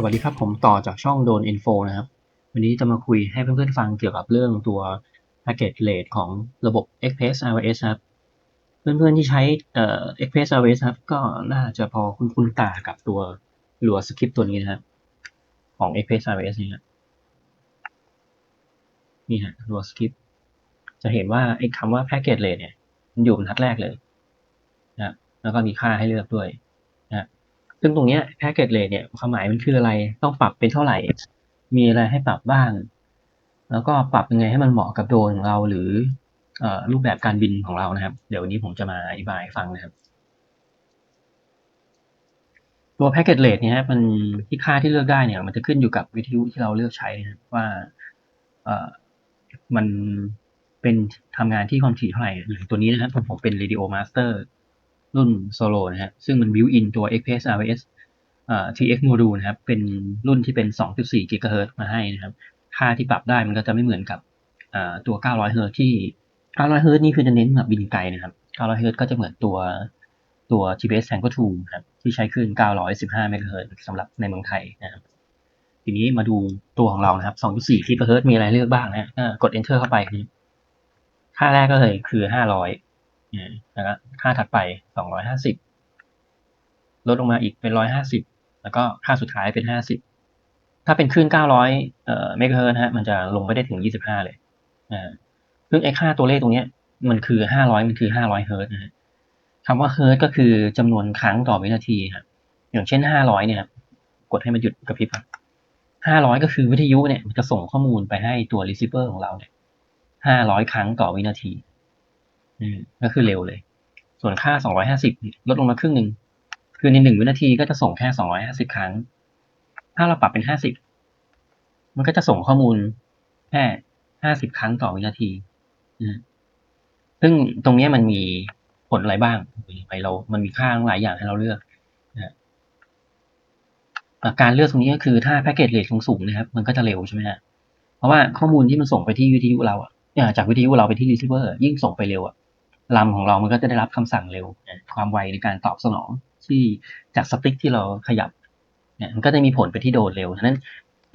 สวัสดีครับผมต่อจากช่องโดนอินโฟนะครับ วันนี้จะมาคุยให้เพื่อนๆฟังเกี่ยวกับเรื่องตัว Package Rate ของระบบ Express iOS ครับ เพื่อนๆที่ใช้เอ่อ Express iOS ครับ ก็น่าจะพอคุ้นๆตากับตัวรัวสคริปต์ตัวนี้นะครับ ของ Express iOS นี่ครับนี่ฮะรัวสคริปต์จะเห็นว่าไอ้คำว่า Package Rate เนี่ย มันอยู่บรรทัดแรกเลยนะแล้วก็มีค่าให้เลือกด้วย ซึ่งตรงเนี้ยแพ็กเกจเลทเนี่ยความหมายมันคืออะไร ต้องปรับเป็นเท่าไหร่ มีอะไรให้ปรับบ้าง แล้วก็ปรับยังไงให้มันเหมาะกับโดรนของเราหรืออรูปแบบการบินของเรานะครับ เดี๋ยววันนี้ผมจะมาอธิบายฟังนะครับ ตัวแพ็กเกจเลทเนี่ยฮะมันที่ค่าที่เลือกได้เนี่ย มันจะขึ้นอยู่กับวิทยุที่เราเลือกใช้นะครับว่ามันเป็นทำงานที่ความถี่เท่าไหร่อย่างตัวนี้นะครับผมเป็น Radio Master รุ่นโซโลนะฮะซึ่งมันบิวอินตัว XPS RS เอ่อ TX Module นะครับ เป็นรุ่นที่เป็น 2.4 GHz มาให้นะครับ ค่าที่ปรับได้มันก็จะไม่เหมือนกับตัว 900 Hz ที่ 900 Hz นี่คือจะเน้นแบบบินไกลนะครับ 900 Hz ก็จะเหมือนตัวตัว GPS Tango 2นะครับที่ใช้คลื่น 915 MHz สำหรับในเมืองไทยนะครับ ทีนี้มาดูตัวของเรานะครับ 2.4 GHz มีอะไรเลือกบ้างนะก็กด enter เข้าไปค่าแรกก็เลยคือ 500 แล้วก็ค่าถัดไปสองร้อยห้าสิบลดลงมาอีกเป็นร้อยห้าสิบแล้วก็ค่าสุดท้ายเป็นห้าสิบถ้าเป็นคลื่นเก้าร้อยเอ่อเมกะเฮิร์ตฮะมันจะลงไปได้ถึงยี่สิบห้าเลยอ่าซึ่งไอ้ค่าตัวเลขตรงเนี้ยมันคือห้าร้อยมันคือห้าร้อยเฮิร์ตนะฮะคำว่าเฮิร์ตก็คือจำนวนครั้งต่อวินาทีครับอย่างเช่นห้าร้อยเนี่ยกดให้มันหยุดกระพริบห้าร้อยก็คือวิทยุเนี่ยมันจะส่งข้อมูลไปให้ตัวรีเซิเวอร์ของเราเนี่ยห้าร้อยครั้งต่อวินาที ก็คือเร็วเลย ส่วนค่า 250 ลดลงมาครึ่งหนึ่ง คือในหนึ่งวินาทีก็จะส่งแค่ 250 ครั้ง ถ้าเราปรับเป็น 50 มันก็จะส่งข้อมูลแค่ 50 ครั้งต่อวินาทีซึ่งตรงนี้มันมีผลอะไรบ้างไปเรา มันมีค่าหลายอย่างให้เราเลือกนะการเลือกตรงนี้ก็คือถ้าแพ็กเกจเลทสูงๆนะครับ มันก็จะเร็วใช่ไหมฮะเพราะว่าข้อมูลที่มันส่งไปที่วิทยุเราอะจากวิทยุเราไปที่รีเซิร์ฟเวอร์ยิ่งส่งไปเร็วอะ ลำของเรามันก็จะได้รับคำสั่งเร็ว ความไวในการตอบสนองที่จากสติ๊กที่เราขยับเนี่ยมันก็จะมีผลไปที่โดนเร็วฉะนั้น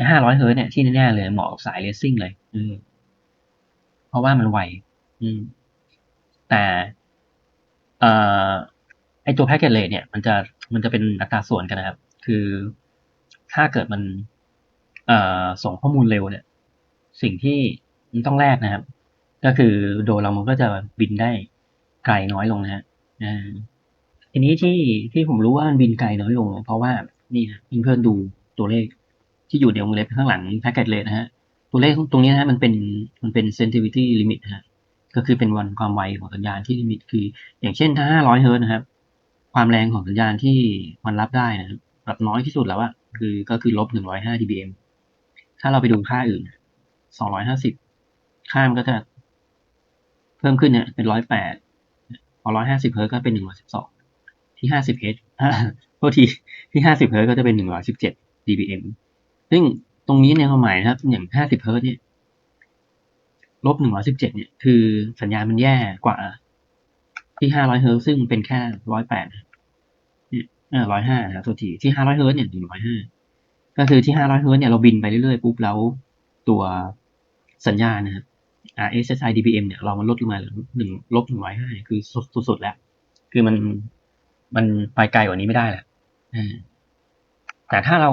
ห้าร้อยเฮิร์ตเนี่ยที่แน่ๆเลยเหมาะกับสายเลสซิ่งเลย อืม เพราะว่ามันไว อืม แต่เอ่อไอตัวแพ็กเกจเลทเนี่ย มันจะมันจะเป็นอัตราส่วนกันนะครับ คือถ้าเกิดมัน เอ่อส่งข้อมูลเร็วเนี่ย สิ่งที่มันต้องแลกนะครับ ก็คือโดเรามันก็จะบินได้ ไกลน้อยลงนะฮะทีนี้ที่ที่ผมรู้ว่ามันบินไกลน้อยลง เพราะว่านี่นะเพื่อนๆดูตัวเลขที่อยู่ในวงเล็บข้างหลังแพ็กเกจเลทนะฮะ ตัวเลขตรงนี้นะฮะมันเป็นมันเป็น sensitivity limit ฮะก็คือเป็นวันความไวของสัญญาณที่ลิมิตคือ อย่างเช่นถ้า 500 เฮิร์ตนะครับ ความแรงของสัญญาณที่มันรับได้นะครับแบบน้อยที่สุดแล้วอะคือก็คือลบ 105 dBm ถ้าเราไปดูค่าอื่น 250 ค่ามันก็จะเพิ่มขึ้นเนี่ยเป็น 108 พอร้อยห้าสิบเฮิร์ตก็เป็นหนึ่งร้อยสิบสองที่ห้าสิบเฮิร์ตโทษทีที่ห้าสิบเฮิร์ตก็จะเป็นหนึ่งร้อยสิบเจ็ด dBm ซึ่งตรงนี้ในความหมายนะครับ อย่างห้าสิบเฮิร์ตเนี่ยลบหนึ่งร้อยสิบเจ็ดเนี่ยคือสัญญาณมันแย่กว่า ที่ห้าร้อยเฮิร์ตซึ่งเป็นแค่ร้อยแปดเนี่ยร้อยห้านะตัวทีที่ห้าร้อยเฮิร์ตเนี่ยหนึ่งร้อยห้าก็คือที่ห้าร้อยเฮิร์ตเนี่ยเราบินไปเรื่อยๆปุ๊บแล้วตัวสัญญาณนะครับ RSSI DBM เนี่ยเรามันลดลงมาเหลือหนึ่งลบหนึ่งร้อยห้าคือสุดสุดแล้ว คือมันมันไปไกลกว่านี้ไม่ได้แหละแต่ถ้าเรา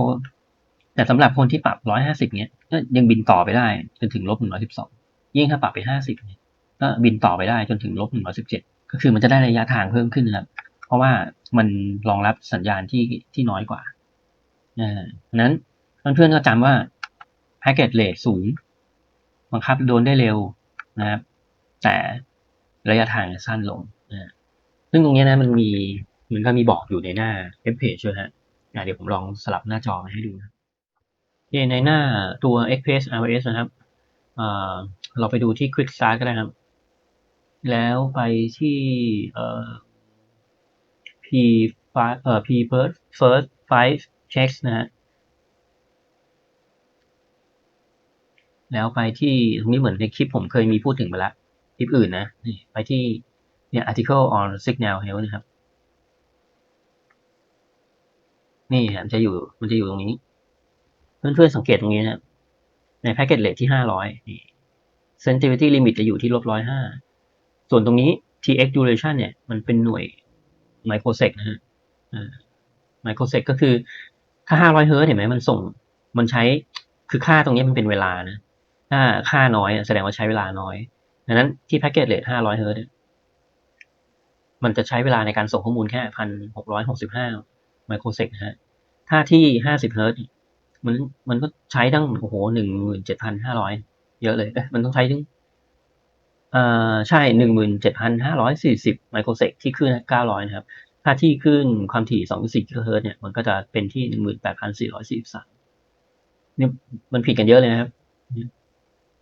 แต่สำหรับคนที่ปรับร้อยห้าสิบเนี้ยก็ยังบินต่อไปได้จนถึงลบหนึ่งร้อยสิบสองยิ่งถ้าปรับไปห้าสิบเนี่ยก็บินต่อไปได้จนถึงลบหนึ่งร้อยสิบเจ็ดก็คือมันจะได้ระยะทางเพิ่มขึ้นนะครับเพราะว่ามันรองรับสัญญาณที่ที่น้อยกว่าอ่านั้นเพื่อนๆก็จำว่าแพ็กเกจเลทสูง บังคับโดนได้เร็วนะครับแต่ระยะทางสั้นลงนะซึ่งตรงนี้นะมันมีมันก็มีบอกอยู่ในหน้าเว็บเพจด้วยฮะเดี๋ยวผมลองสลับหน้าจอมาให้ดูนะในหน้าตัว Express iOS นะครับเราไปดูที่ Quick Start ก็ได้ครับ แล้วไปที่เอ่อ P เอ่อ P first first five checks นะฮะ แล้วไปที่ตรงนี้เหมือนในคลิปผมเคยมีพูดถึงไปแล้วคลิปอื่นนะนี่ไปที่เนี่ย article on signal health นะครับ นี่มันจะอยู่มันจะอยู่ตรงนี้ เพื่อนๆสังเกตตรงนี้นะในแพ็กเกจเลทที่ห้าร้อย sensitivity limit จะอยู่ที่ลบร้อยห้าส่วนตรงนี้ tx duration เนี่ย มันเป็นหน่วย microsec นะฮะ microsec ก็คือ ถ้าห้าร้อยเฮิร์ตเห็นไหมมันส่ง มันใช้ คือค่าตรงนี้มันเป็นเวลานะ ถ้าค่าน้อยแสดงว่าใช้เวลาน้อยดังนั้นที่แพ็กเกจเลทห้าร้อยเฮิร์ตมันจะใช้เวลาในการส่งข้อมูลแค่พันหกร้อยหกสิบห้าไมโครเซกนะฮะ ถ้าที่ห้าสิบเฮิร์ตมันมันก็ใช้ตั้งโอ้โหหนึ่งหมื่นเจ็ดพันห้าร้อยเยอะเลย มันต้องใช้ถึงเอ่อใช่หนึ่งหมื่นเจ็ดพันห้าร้อยสี่สิบไมโครเซกที่ขึ้นเก้าร้อยนะครับ ถ้าที่ขึ้นความถี่สองสี่กิโลเฮิร์ตเนี่ยมันก็จะเป็นที่หนึ่งหมื่นแปดพันสี่ร้อยสี่สิบสามเนี่ยมันผิดกันเยอะเลยนะครับ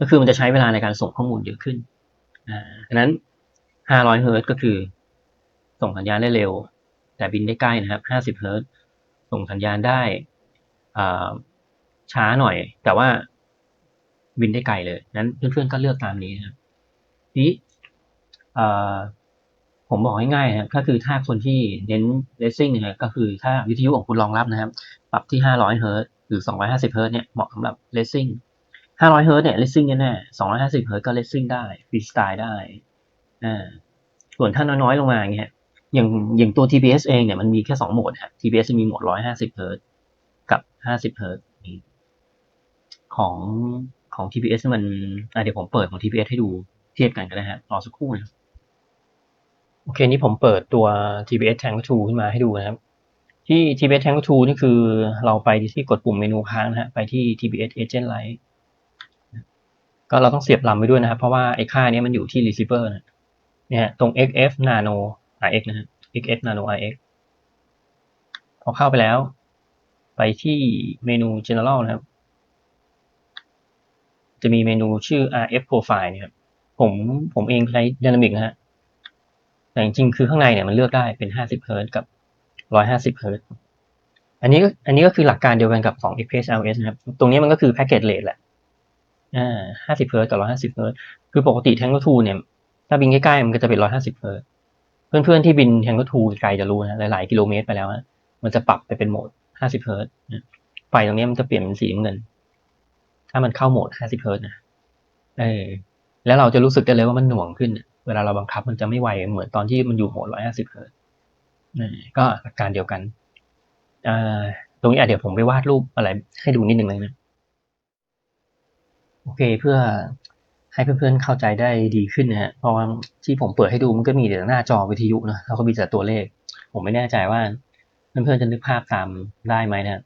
ก็คือมันจะใช้เวลาในการส่งข้อมูลเยอะขึ้นอ่าดังนั้นห้าร้อยเฮิร์ตซ์ก็คือ ส่งสัญญาณได้เร็ว แต่บินได้ใกล้นะครับห้าสิบเฮิร์ตซ์ส่งสัญญาณได้ช้าหน่อย แต่ว่าบินได้ไกลเลย นั้นเพื่อนๆก็เลือกตามนี้นะครับนี้อ่ผมบอกง่ายๆนะครับก็คือถ้าคนที่เน้นเลสซิ่งนะครก็คือถ้าวิทยุของคุณรองรับนะครับ ปรับที่ห้าร้อยเฮิร์ตซ์หรือสองร้อยห้าสิบเฮิร์ตซ์เนี่ยเหมาะสำหรับเลสซิ่ง ห้าร้อยเฮิร์ตเนี่ยเลสซิ่งแน่ๆสองร้อยห้าสิบเฮิร์ตก็เลสซิ่งได้ฟรีสไตล์ได้อ่าส่วนถ้าน้อยๆลงมาอย่างเงี้ยอย่างอย่างตัว TPS เองเนี่ยมันมีแค่สองโหมดครับ TPS มีโหมด 150เฮิร์ตกับ 50เฮิร์ตของของ TPS มันอะเดี๋ยวผมเปิดของ TPS ให้ดูเทียบกันก็ได้ฮะรอสักครู่นะครับโอเค นี่ผมเปิดตัว TPS Tank 2ขึ้นมาให้ดูนะครับ ที่ TPS Tank 2นี่คือเราไปที่กดปุ่มเมนูค้างนะฮะ ไปที่ TPS Agent Light ก็เราต้องเสียบลำไว้ด้วยนะครับ เพราะว่าไอ้ค่านี้มันอยู่ที่ receiver นะเนี่ยตรง XF Nano RX นะฮะ XF Nano RX พอเข้าไปแล้ว ไปที่เมนู General นะครับ จะมีเมนูชื่อ RF Profile เนี่ยครับ ผมผมเองใช้ Dynamic นะฮะ แต่จริงๆ คือข้างในเนี่ยมันเลือกได้เป็น 50เฮิร์ตกับ 150เฮิร์ตอันนี้ก็อันนี้ก็คือหลักการเดียวกันกับของ Express LS นะครับ ตรงนี้มันก็คือ Package Rate แหละ อ่า50เฮิร์ตกับ150เฮิร์ตคือปกติ Tango 2เนี่ย ถ้าบินใกล้ๆมันก็จะเป็น150เฮิร์ตเพื่อนๆที่บิน Tango 2ไกลจะรู้นะหลายๆกิโลเมตรไปแล้วนะมันจะปรับไปเป็นโหมด50เฮิร์ตไฟตรงนี้มันจะเปลี่ยนเป็นสีน้ำเงิน ถ้ามันเข้าโหมด50เฮิร์ตนะเออแล้วเราจะรู้สึกได้เลยว่ามันหน่วงขึ้น เวลาเราบังคับมันจะไม่ไวเหมือนตอนที่มันอยู่โหมด150เฮิร์ตก็หลักการเดียวกันอ่าตรงนี้เดี๋ยวผมไปวาดรูปอะไรให้ดูนิดนึงเลยนะ โอเคเพื่อให้เพื่อนๆเข้าใจได้ดีขึ้นนะฮะเพราะว่าที่ผมเปิดให้ดูมันก็มีแต่หน้าจอวิทยุนะแล้วก็มีแต่ตัวเลข ผมไม่แน่ใจว่าเพื่อนๆจะนึกภาพตามได้ไหมนะ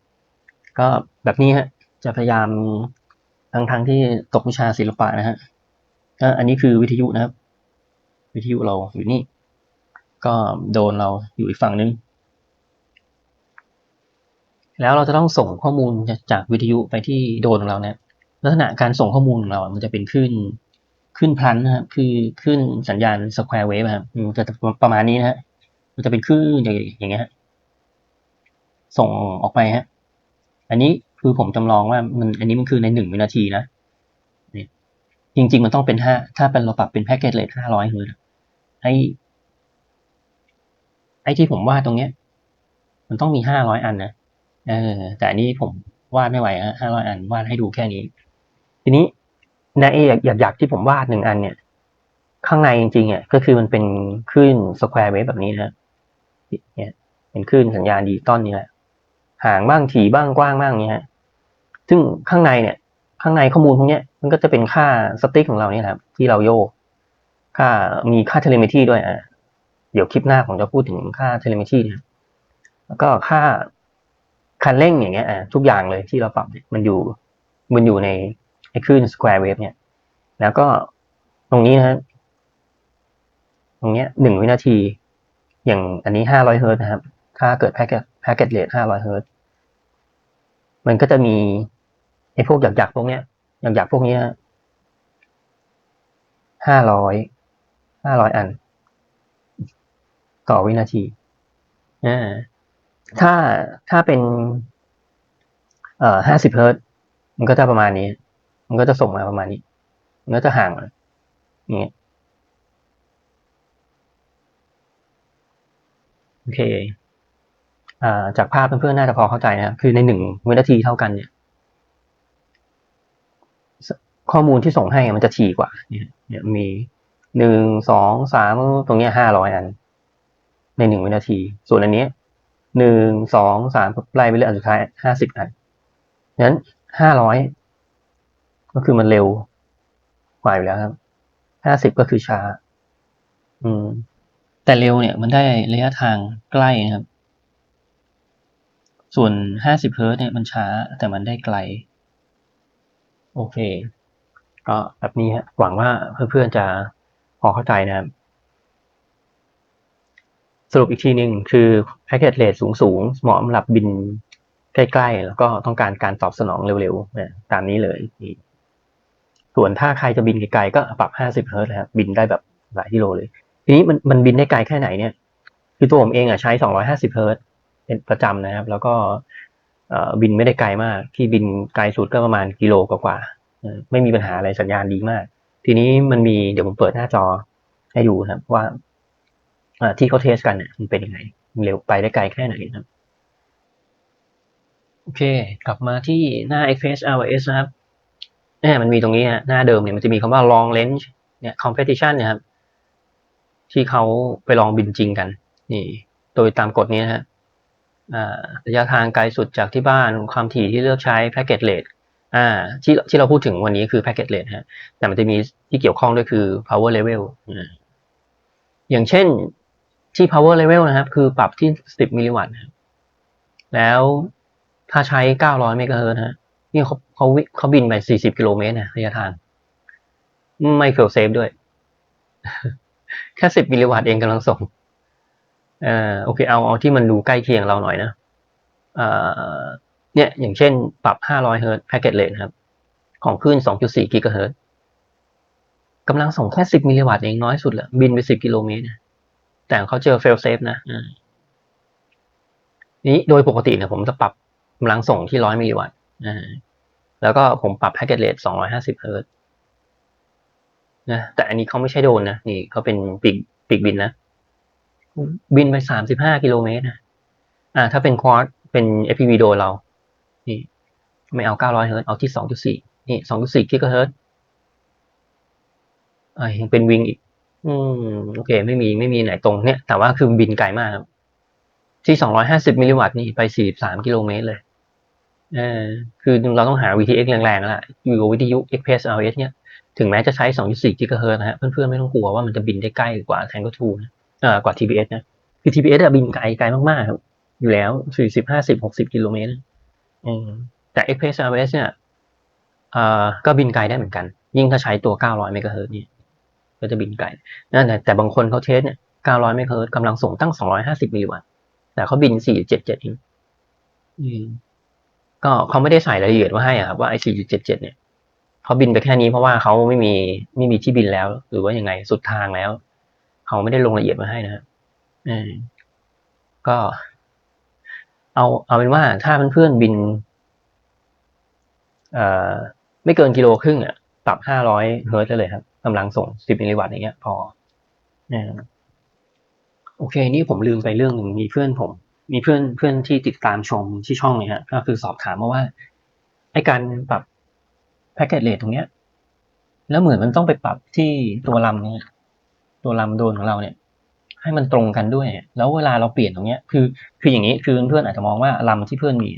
ก็แบบนี้ฮะจะพยายามทั้งทั้งที่ตกวิชาศิลปะนะฮะก็อันนี้คือวิทยุนะครับ วิทยุเราอยู่นี่ ก็โดนเราอยู่อีกฝั่งนึงแล้วเราจะต้องส่งข้อมูลจากวิทยุไปที่โดนของเราเนี่ย ลักษณะการส่งข้อมูลของเรา มันจะเป็นขึ้นขึ้นพลันนะครับ คือขึ้นสัญญาณสแควร์เวฟครับมันจะประมาณนี้นะฮะ มันจะเป็นคลื่นอย่างเงี้ยส่งออกไปฮะ อันนี้คือผมจำลองว่ามัน อันนี้มันคือในหนึ่งวินาทีนะนี่จริง ๆ มันต้องเป็นห้า ถ้าเป็นเราปรับเป็นแพ็กเกจเลทห้าร้อยเฮิร์ตไอไอที่ผมวาดตรงเนี้ย มันต้องมีห้าร้อยอันนะเออแต่อันนี้ผมวาดไม่ไหวฮะห้าร้อยอันวาดให้ดูแค่นี้ ทีนี้ในไอ้อยากอยากที่ผมวาดหนึ่งอันเนี่ย ข้างในจริงๆอะก็คือมันเป็นคลื่นสแควร์เวฟแบบนี้นะเนี่ยเป็นคลื่นสัญญาณดิจิตอลนี่แหละห่างบ้างถี่บ้างกว้างบ้างเนี้ยฮะซึ่งข้างในเนี่ย ข้างในข้อมูลพวกเนี้ยมันก็จะเป็นค่าสติ๊กของเราเนี่ยครับ ที่เราโยก ค่ามีค่าเทเลเมตรีด้วยอะเดี๋ยวคลิปหน้าผมจะพูดถึงค่าเทเลเมตรีนะแล้วก็ค่าคันเร่งอย่างเงี้ยอะทุกอย่างเลยที่เราปรับมันอยู่มันอยู่ใน ไอ้คลื่นสแควร์เวฟเนี่ย แล้วก็ตรงนี้นะฮะตรงเนี้ยหนึ่งวินาที อย่างอันนี้ห้าร้อยเฮิร์ตนะครับถ้าเกิดแพ็กเกจแพ็กเกจเรทห้าร้อยเฮิร์ตมันก็จะมีไอ้พวกหยักๆพวกเนี้ยหยักๆพวกเนี้ยห้าร้อยห้าร้อยอัน ต่อวินาทีอ่าถ้าถ้าเป็นเอ่อห้าสิบเฮิร์ตมันก็จะประมาณนี้ มันก็จะส่งมาประมาณนี้ มันก็จะห่างอย่างเงี้ยโอเคอ่าจากภาพเพื่อนๆน่าจะพอเข้าใจนะคือในหนึ่งวินาทีเท่ากันเนี่ย ข้อมูลที่ส่งให้มันจะถี่กว่า เนี่ยมีหนึ่งสองสามตรงเนี้ยห้าร้อยอัน ในหนึ่งวินาที ส่วนอันเนี้ยหนึ่งสองสามไล่ไปเรื่อยอันสุดท้ายห้าสิบอันงั้นห้าร้อย ก็คือมันเร็วกว่าอยู่แล้วครับห้าสิบก็คือช้า อืม แต่เร็วเนี่ยมันได้ระยะทางใกล้นะครับ ส่วนห้าสิบเฮิร์ตเนี่ยมันช้าแต่มันได้ไกล โอเค ก็แบบนี้ฮะหวังว่าเพื่อนๆจะพอเข้าใจนะครับ สรุปอีกทีหนึ่งคือแพ็กเกจเลทสูงๆเหมาะสำหรับบินใกล้ๆ แล้วก็ต้องการการตอบสนองเร็วๆนะตามนี้เลย ส่วนถ้าใครจะบินไกลๆก็ปรับ 50เฮิร์ตซ์นะครับบินได้แบบหลายกิโลเลย ทีนี้มันมันบินได้ไกลแค่ไหนเนี่ยคือตัวผมเองอะใช้ 250เฮิร์ตซ์เป็นประจำนะครับ แล้วก็บินไม่ได้ไกลมาก ที่บินไกลสุดก็ประมาณกิโลกว่าๆไม่มีปัญหาอะไรสัญญาณดีมาก ทีนี้มันมีเดี๋ยวผมเปิดหน้าจอให้ดูนะครับว่าที่เขาเทสกันเนี่ยมันเป็นยังไงเร็วไปได้ไกลแค่ไหนครับ โอเค กลับมาที่หน้า x p r e s s RS นะครับ เนี่ยมันมีตรงนี้ฮะหน้าเดิมเนี่ยมันจะมีคำว่า long range เนี่ย competition เนี่ยครับ ที่เขาไปลองบินจริงกัน นี่ โดยตามกฎนี้ฮะระยะทางไกลสุดจากที่บ้านความถี่ที่เลือกใช้ packet rate อ่าที่ที่เราพูดถึงวันนี้คือ packet rate ฮะแต่มันจะมีที่เกี่ยวข้องด้วยคือ power level อย่างเช่นที่ power level นะครับ คือปรับที่ 10 มิลลิวัตต์แล้วถ้าใช้ 900 เมกะเฮิรตซ์ฮะ นี่เขาเขาวิเขาบินไป40กิโลเมตรนะระยะทาง ไม่เฟลเซฟด้วย แค่10มิลลิวัตต์เองกำลังส่งเอ่อโอเคเอาเอาที่มันดูใกล้เคียงเราหน่อยนะเอ่อเนี่ยอย่างเช่นปรับ 500 เฮิรตซ์ packet rate นครับ ของคลื่น 2.4 กิกะเฮิร์ตกำลังส่งแค่ 10 มิลลิวัตต์เองน้อยสุดแหละบินไป 10 กิโลเมตรนะแต่เขาเจอ fail safe นะนี้โดยปกติเนี่ยผมจะปรับกำลังส่งที่ 100 มิลลิวัตต์ แล้วก็ผมปรับ packet rate 250เฮิรต์นะ แต่อันนี้เขาไม่ใช่โดนนะ นี่เขาเป็นปีกปีกบินนะ บินไป35กิโลเมตรนะ อ่า ถ้าเป็นควอดเป็น FPV โดนเรา นี่ ไม่เอา900เฮิรต์เอาที่2.4นี่2.4กิกะเฮิรตซ์อ่ายังเป็นวิงอีก อืม โอเค ไม่มีไม่มีไหนตรงเนี่ย แต่ว่าคือบินไกลมากครับที่ 250 มิลลิวัตต์นี่ ไป 43 กิโลเมตรเลย เออคือเราต้องหา VTX แรงๆแล้วล่ะอยู่วิทยุ Express RS เนี่ยถึงแม้จะใช้ 2.4กิกะเฮิรตซ์นะฮะ เพื่อนๆ ไม่ต้องกลัวว่ามันจะบินได้ใกล้กว่า Tango 2นะเอ่อกว่า TBS นะ คือ TBS อะบินไกลไกลมากๆครับ อยู่แล้ว 40 50 60 กิโลเมตรอืมแต่ Express RS เนี่ยเอ่อก็บินไกลได้เหมือนกัน ยิ่งถ้าใช้ตัว 900เมกะเฮิรตซ์เนี่ยก็จะบินไกลนั่นแต่แต่บางคนเขาเทสเนี่ย 900เมกะเฮิรตซ์กำลังส่งตั้ง 250มิลลิวัตต์แต่เขาบิน 4.77เองอืม ก็เขาไม่ได้ใส่รายละเอียดว่าให้อะครับว่าไอ้4.77 เนี่ยเขาบินไปแค่นี้เพราะว่าเขาไม่มีไม่มีที่บินแล้ว หรือว่ายังไงสุดทางแล้วเขาไม่ได้ลงรายละเอียดมาให้นะฮะเออก็ เอาเอาเป็นว่าถ้าเพื่อนๆบินเอ่อไม่เกินกิโลครึ่งอะปรับ 500 เฮิร์ตซ์ได้เลยครับกำลังส่ง 10 มิลลิวัตต์อย่างเงี้ย พอนะโอเค นี่ผมลืมไปเรื่องหนึ่งมีเพื่อนผม มีเพื่อนเพื่อนที่ติดตามชมที่ช่องเนี่ยฮะก็คือสอบถามมาว่าไอการปรับแพ็กเกจเลทตรงเนี้ย แล้วเหมือนมันต้องไปปรับที่ตัวลำเนี่ยตัวลำโดนของเราเนี่ย ให้มันตรงกันด้วย แล้วเวลาเราเปลี่ยนตรงเนี้ย คือ คืออย่างนี้คือเพื่อนอาจจะมองว่าลำที่เพื่อนมี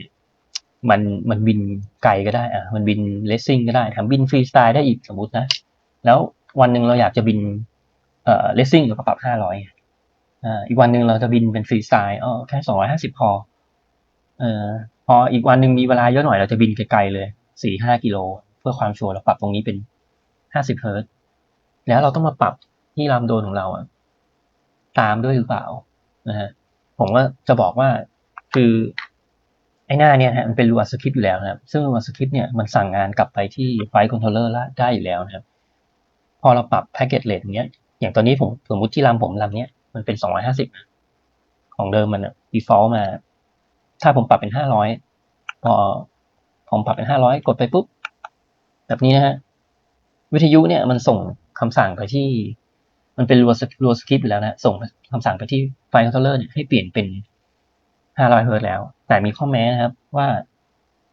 มันมันบินไกลก็ได้อะมันบินเลสซิ่งก็ได้แถมบินฟรีสไตล์ได้อีกสมมตินะแล้ววันหนึ่งเราอยากจะบินเอ่อเลสซิ่งเราก็ปรับห้าร้อย อีกวันหนึ่งเราจะบินเป็นฟรีสไตล์อ๋อแค่สองร้อยห้าสิบพอเออพออีกวันหนึ่งมีเวลาเยอะหน่อยเราจะบินไกลๆเลยสี่ห้ากิโล เพื่อความชัวร์เราปรับตรงนี้เป็นห้าสิบเฮิร์ตแล้วเราต้องมาปรับที่ลำโดนของเราอะตามด้วยหรือเปล่านะฮะผมก็จะบอกว่าคือไอ้หน้าเนี่ยฮะมันเป็นรูอัสคริปต์อยู่แล้วนะครับ ซึ่งรูอัสคริปต์เนี่ยมันสั่งงานกลับไปที่ไฟล์คอนโทรลเลอร์ได้อยู่แล้วนะครับ พอเราปรับแพ็กเกจเลทอย่างเงี้ย อย่างตอนนี้ผมสมมติที่ลำผมลำเนี้ย มันเป็นสองร้อยห้าสิบของเดิมมันอะ default มา ถ้าผมปรับเป็นห้าร้อยพอผมปรับเป็นห้าร้อยกดไปปุ๊บ แบบนี้นะฮะ วิทยุเนี่ยมันส่งคำสั่งไปที่ มันเป็นรัวรัวสคริปต์อยู่แล้วนะ ส่งคำสั่งไปที่ไฟล์คอนโทรลเลอร์ให้เปลี่ยนเป็นห้าร้อยเฮิร์ตแล้ว แต่มีข้อแม้นะครับว่า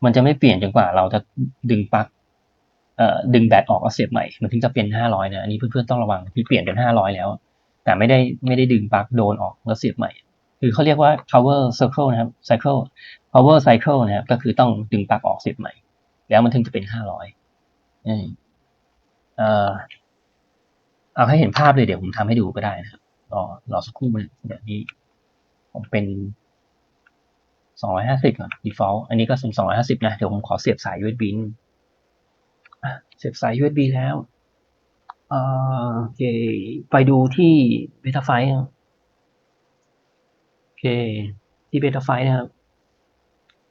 มันจะไม่เปลี่ยนจนกว่าเราจะดึงปลั๊กเอ่อดึงแบตออกแล้วเสียบใหม่ มันถึงจะเป็นห้าร้อยนะ อันนี้เพื่อนๆต้องระวังที่เปลี่ยนเป็นห้าร้อยแล้ว แต่ไม่ได้ไม่ได้ดึงปลั๊กโดนออกแล้วเสียบใหม่ คือเขาเรียกว่า power circle นะครับ cycle power cycle นะครับ ก็คือต้องดึงปลั๊กออกเสียบใหม่ แล้วมันถึงจะเป็นห้าร้อยเอ่เอาให้เห็นภาพเลยเดี๋ยวผมทำให้ดูก็ได้นะครับ รอรอสักครู่นะเดี๋ยวนี้ ผมเป็นสองร้อยห้าสิบก่อน default อันนี้ก็เป็นสองร้อยห้าสิบนะ เดี๋ยวผมขอเสียบสาย USB เสียบสาย USB แล้ว โอเค ไปดูที่ Betaflight ครับโอเค ที่ Betaflight นะครับ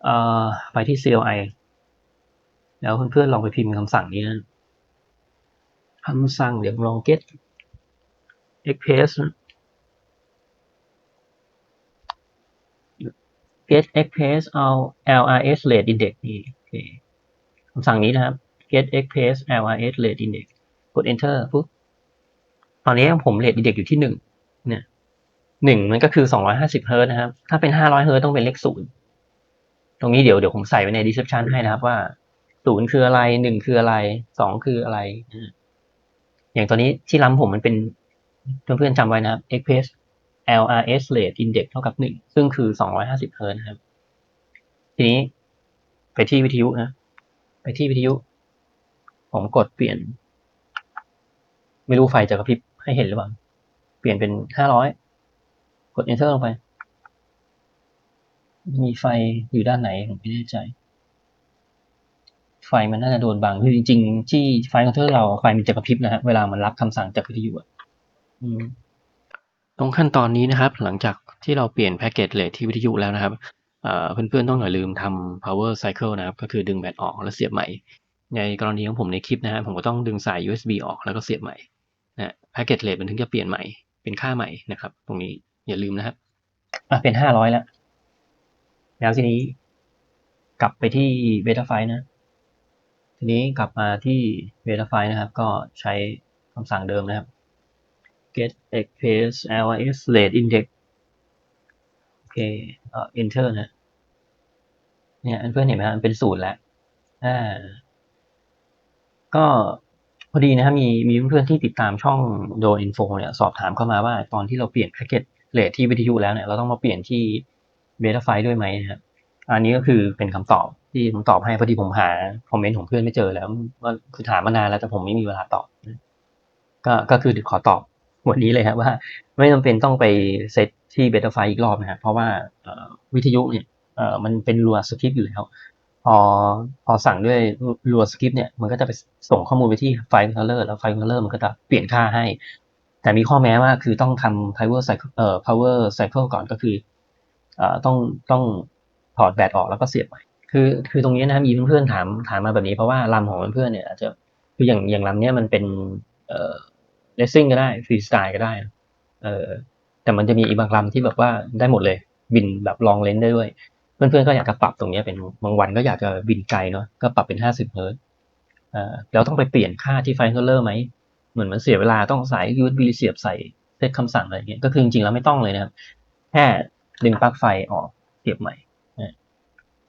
เอ่อไปที่ CLI แล้วเพื่อนๆลองไปพิมพ์คำสั่งนี้นะคำสั่งเดี๋ยวลอง get express get express เอา LRS rate index นี่โอเคคำสั่งนี้นะครับ get express LRS rate index ด enter ปุ๊บตอนนี้ผม rate index อยู่ที่หนึ่งเนี่ยหนึ่งมันก็คือสองร้อยห้าสิบเฮิร์ตนะครับ ถ้าเป็นห้าร้อยเฮิร์ตต้องเป็นเลขศูนย์ตรงนี้เดี๋ยวเดี๋ยวผมใส่ไว้ใน description ให้นะครับว่าศูนย์คืออะไรหนึ่งคืออะไรสองคืออะไร อย่างตัวนี้ที่ล้ำผมมันเป็นเพื่อนๆจำไว้นะครับ express LRS rate index เท่ากับหนึ่งซึ่งคือสองร้อยห้าสิบเฮิร์ตนะครับ ทีนี้ไปที่วิทยุนะ ไปที่วิทยุ ผมกดเปลี่ยน ไม่รู้ไฟจะกระพริบให้เห็นหรือเปล่า เปลี่ยนเป็นห้าร้อยกด enter ลงไป มีไฟอยู่ด้านไหนผมไม่แน่ใจ ไฟมันน่าจะโดนบังคือจริง ๆ ที่ไฟคอนโทรลเราไฟมันจะกระพริบนะฮะเวลามันรับคำสั่งจากวิทยุอะตรงขั้นตอนนี้นะครับ หลังจากที่เราเปลี่ยนแพ็กเกจเลทที่วิทยุแล้วนะครับเอ่อเพื่อนๆต้องอย่าลืมทำ power cycle นะครับ ก็คือดึงแบตออกแล้วเสียบใหม่ ในกรณีของผมในคลิปนะฮะผมก็ต้องดึงสาย USB ออกแล้วก็เสียบใหม่ นะแพ็กเกจเลทมันถึงจะเปลี่ยนใหม่ เป็นค่าใหม่นะครับ ตรงนี้อย่าลืมนะครับอะเป็นห้าร้อยแล้ว แล้วทีนี้กลับไปที่ Betaflight นะ ทีนี้กลับมาที่ Betaflight นะครับ ก็ใช้คำสั่งเดิมนะครับ get express LRS rate index โอเคเอ่อ enter นะ เนี่ยเพื่อนเห็นไหมครับมันเป็นศูนย์แล้วอ่าก็ พอดีนะครับมีมีเพื่อนๆที่ติดตามช่องโดอินโฟเนี่ยสอบถามเข้ามาว่าตอนที่เราเปลี่ยนแพ็กเกจเลทที่วิทยุแล้วเนี่ยเราต้องมาเปลี่ยนที่เบต้าไฟด้วยไหมนะครับอันนี้ก็คือเป็นคำตอบที่ผมตอบให้พอดีผมหาคอมเมนต์ของเพื่อนไม่เจอแล้วว่าคือถามมานานแล้วแต่ผมไม่มีเวลาตอบก็ก็คือขอตอบวันนี้เลยครับว่า ไม่จำเป็นต้องไปเซตที่เบต้าไฟอีกรอบนะครับเพราะว่าวิทยุเนี่ยมันเป็นรัวสคริปต์อยู่แล้ว พอพอสั่งด้วยรัวสคริปต์เนี่ยมันก็จะไปส่งข้อมูลไปที่ไฟล์คอนโทรลเลอร์แล้วไฟล์คอนโทรลเลอร์มันก็จะเปลี่ยนค่าให้ แต่มีข้อแม้ว่าคือต้องทำ power cycle เอ่อ power cycle ก่อนก็คือเอ่อต้องต้องถอดแบตออกแล้วก็เสียบใหม่คือคือตรงนี้นะมีเพื่อนๆถามถามมาแบบนี้เพราะว่าลำของเพื่อนๆเนี่ยอาจจะคืออย่างอย่างลำเนี้ยมันเป็นเอ่อ racing ก็ได้ freestyle ก็ได้เออแต่มันจะมีอีกบางลำที่แบบว่าได้หมดเลยบินแบบลองเลนได้ด้วย เพื่อนๆก็อยากจะปรับตรงนี้เป็นบางวันก็อยากจะบินไกลเนาะก็ปรับเป็นห้าสิบเฮิร์ตเอ่อแล้วต้องไปเปลี่ยนค่าที่ไฟคอนโทลเลอร์ไหมเหมือนมันเสียเวลาต้องใสาย USB เสียบใส่เซตคำสั่งอะไรอย่างเงี้ยก็คือจริงๆแล้วไม่ต้องเลยนะครับแค่ดึงปลั๊กไฟออกเสียบใหม่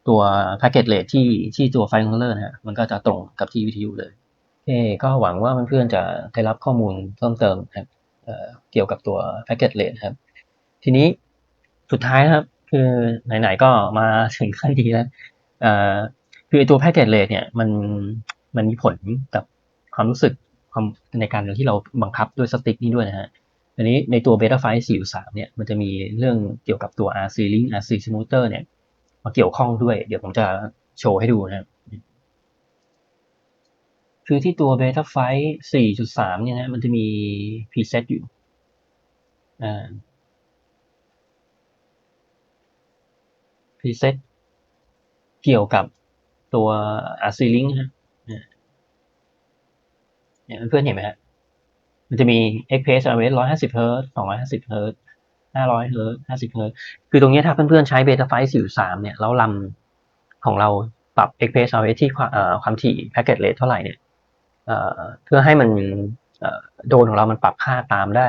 ตัว packet rate ที่ที่ตัวไฟคอนโทลเลอร์นะฮะมันก็จะตรงกับที่วิทยุเลยโอก็หวังว่าเพื่อนๆจะได้รับข้อมูลเพิ่มเติมนะครับเกี่ยวกับตัว packet rate นะครับ ทีนี้สุดท้ายนะครับ คือไหนๆก็มาถึงขั้นนี้แล้วอคือไอตัว packet rate เนี่ยมันมันมีผลกับความรู้สึกความในการที่เราบังคับด้วยสติ๊กนี้ด้วยนะฮะอันนี้ในตัว Beta 5 4.3เนี่ยมันจะมีเรื่องเกี่ยวกับตัว RC Link RC Smoother เนี่ยมาเกี่ยวข้องด้วย เดี๋ยวผมจะโชว์ให้ดูนะครับคือที่ตัว Beta 5 4.3เนี่ยนะมันจะมี preset อยู่อ่า preset เกี่ยวกับตัว RC Link ฮะเนี่ยเพื่อนเห็นไหมฮะมันจะมี Express Average 150 Hz 250 Hz 500 Hz 50 Hz คือตรงนี้ถ้าเพื่อนๆใช้ Beta 5 4.3เนี่ย แล้วลำของเราปรับ Express Average ที่ความถี่ Packet Rate เท่าไหร่เนี่ยเพื่อให้มันโดนของเรามันปรับค่าตามได้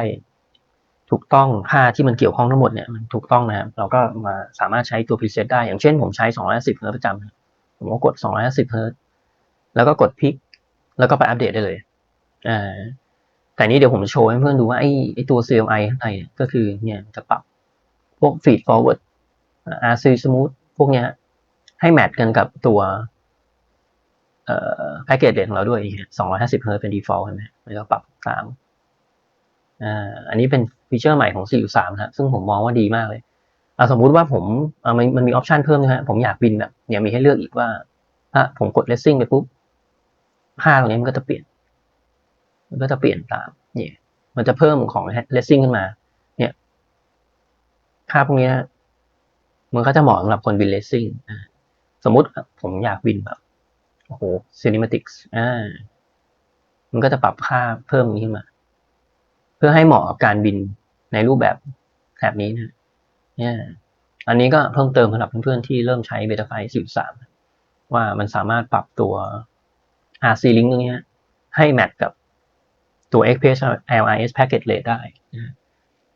ถูกต้องค่าที่มันเกี่ยวข้องทั้งหมดเนี่ยมันถูกต้องนะครับเราก็มาสามารถใช้ตัว preset ได้อย่างเช่นผมใช้ 250 Hz ประจำผมก็กด 250 Hz แล้วก็กดพลิก แล้วก็ไปอัปเดตได้เลยอ่าแต่นี้เดี๋ยวผมจะโชว์ให้เพื่อนดูว่าไอ้ไอ้ตัว CMI ข้างในเนี่ยก็คือเนี่ยจะปรับพวก feed forward RC smooth พวกเนี้ยให้แมทกันกับตัวเอ่อแพ็กเกจเรทของเราด้วยสองร้อยห้าสิบเฮิร์ตเป็น default เห็นไหมแล้วก็ปรับตาม อันนี้เป็นฟีเจอร์ใหม่ของ 4.3 นะฮะซึ่งผมมองว่าดีมากเลยอ่าสมมุติว่าผมมันมันมีออปชันเพิ่มนะฮะผมอยากบินแบบเนี่ยมีให้เลือกอีกว่า ถ้าผมกด racing ไปปุ๊บค่าตรงนี้มันก็จะเปลี่ยน มันก็จะเปลี่ยนตาม เนี่ย มันจะเพิ่มของ racing ขึ้นมา เนี่ยค่าพวกนี้มันก็จะเหมาะสำหรับคนบิน racing อ่าสมมุติผมอยากบินแบบโอ้โห cinematics อ่ามันก็จะปรับค่าเพิ่มนี้ขึ้นมา พื่อให้เหมาะกับการบินในรูปแบบแถบนี้นะเนี่ยอันนี้ก็เพิ่มเติมสำหรับเพื่อนๆที่เริ่มใช้ Betaflight 4.3ว่ามันสามารถปรับตัว RC link ตรงนี้ให้แมทกับตัว XPS LRS package rate ได้นะ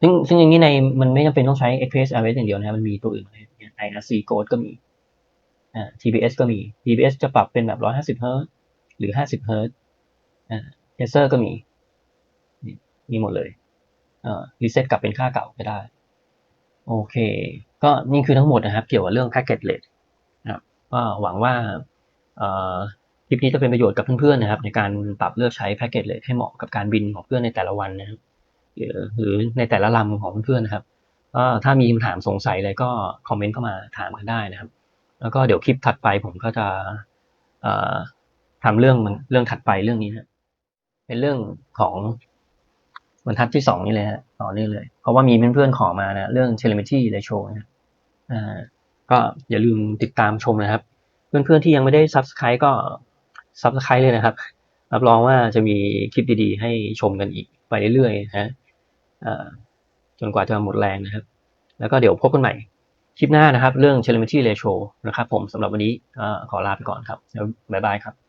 ซึ่งซึ่งอย่างนี้ในมันไม่จำเป็นต้องใช้ XPS LRS อย่างเดียวนะมันมีตัวอื่นเลยอย่าง IRC code ก็มีอ่า TBS ก็มี TBS จะปรับเป็นแบบ 150เฮิร์ตหรือ 50เฮิร์ตอ่าเทเซอร์ก็มี มีหมดเลยเอ่อรีเซ็ตกลับเป็นค่าเก่าก็ได้ โอเค ก็นี่คือทั้งหมดนะครับ เกี่ยวกับเรื่อง package rate นะครับก็หวังว่าเอ่อคลิปนี้จะเป็นประโยชน์กับเพื่อนๆนะครับ ในการปรับเลือกใช้ package rate ให้เหมาะกับการบินของเพื่อนในแต่ละวันนะครับหรือในแต่ละลำของเพื่อนๆนะครับก็ถ้ามีคำถามสงสัยอะไรก็คอมเมนต์เข้ามาถามกันได้นะครับ แล้วก็เดี๋ยวคลิปถัดไปผมก็จะเอ่อทำเรื่องมันเรื่องถัดไปเรื่องนี้นะเป็นเรื่องของ บรรทัดที่สองนี่เลยฮะต่อเนื่องเลย เพราะว่ามีเพื่อนๆขอมานะเรื่อง telemetry ratio นะอ่าก็อย่าลืมติดตามชมนะครับ เพื่อนๆที่ยังไม่ได้ subscribe ก็ subscribe เลยนะครับ รับรองว่าจะมีคลิปดีๆ ให้ชมกันอีกไปเรื่อยๆนะฮะจนกว่าจะหมดแรงนะครับ แล้วก็เดี๋ยวพบกันใหม่คลิปหน้านะครับ เรื่อง telemetry ratio นะครับผมสำหรับวันนี้ขอลาไปก่อนครับแล้วบ๊ายบายครับ